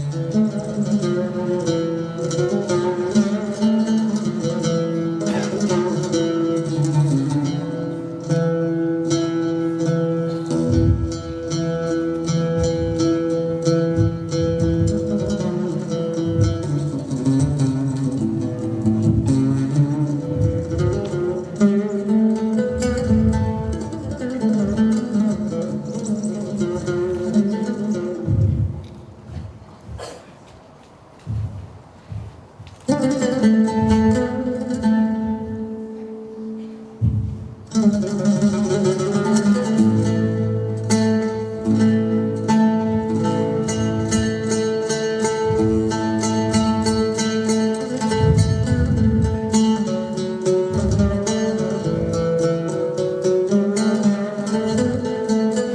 Música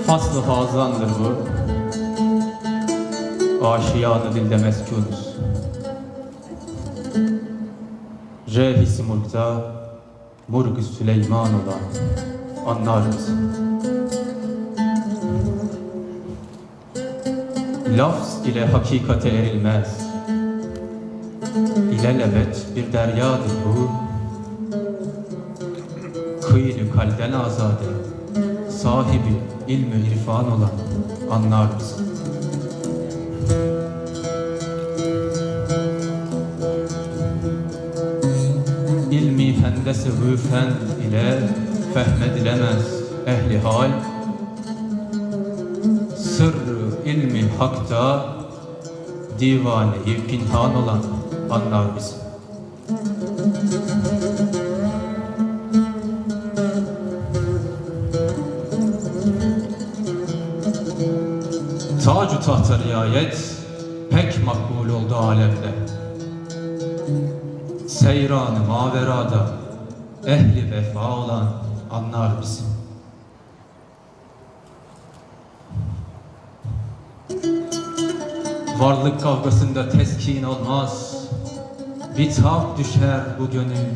Faslı hazandır bu. Aşiyanı dilde meskunuz. Rehisi mulkta Murg Süleyman olan anlarız. Lafz ile hakikate erilmez. İlelebet bir deryadır bu. Kıylı kalden azade, sahibi ilmi irfan olan anlar İlmi hendesi hüfen ile fehmedilemez ehli hal. Sırrı ilmi hakta divaneyi pinhan olan anlar bizi. Tacu tahta riayet pek makbul oldu alemde. Seyranı maverada ehli vefa olan anlar bizi. Varlık kavgasında teskin olmaz. Bitap düşer bu gönül.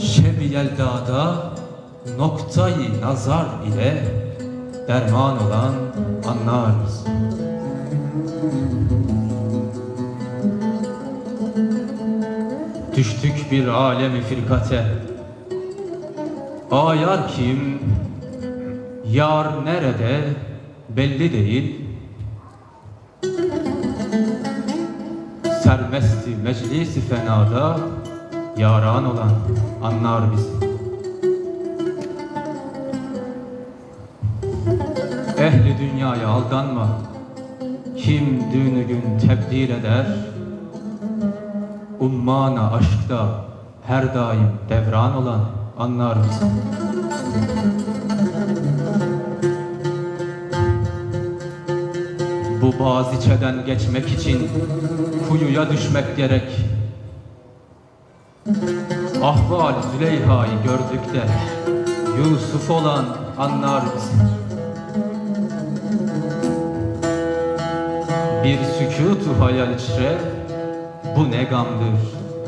Şebi yeldada noktayı nazar ile derman olan anlar bizi. Düştük bir alemi firkate. Ayar kim, yar nerede? Belli değil. Sermesti meclisi fenada Yaran olan anlar bizi. Ehli dünyaya aldanma. Kim düğünü gün tebdil eder Ummana aşkta her daim devran olan anlar bizi. Bu baziçeden geçmek için kuyuya düşmek gerek. Ahval Züleyha'yı gördük de Yusuf olan anlar bizi. Bir sükutu hayal içre bu ne gamdır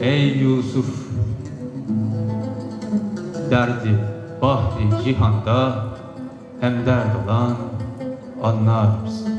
ey Yusuf Derdi bahri cihanda hem dert olan anlar bizi.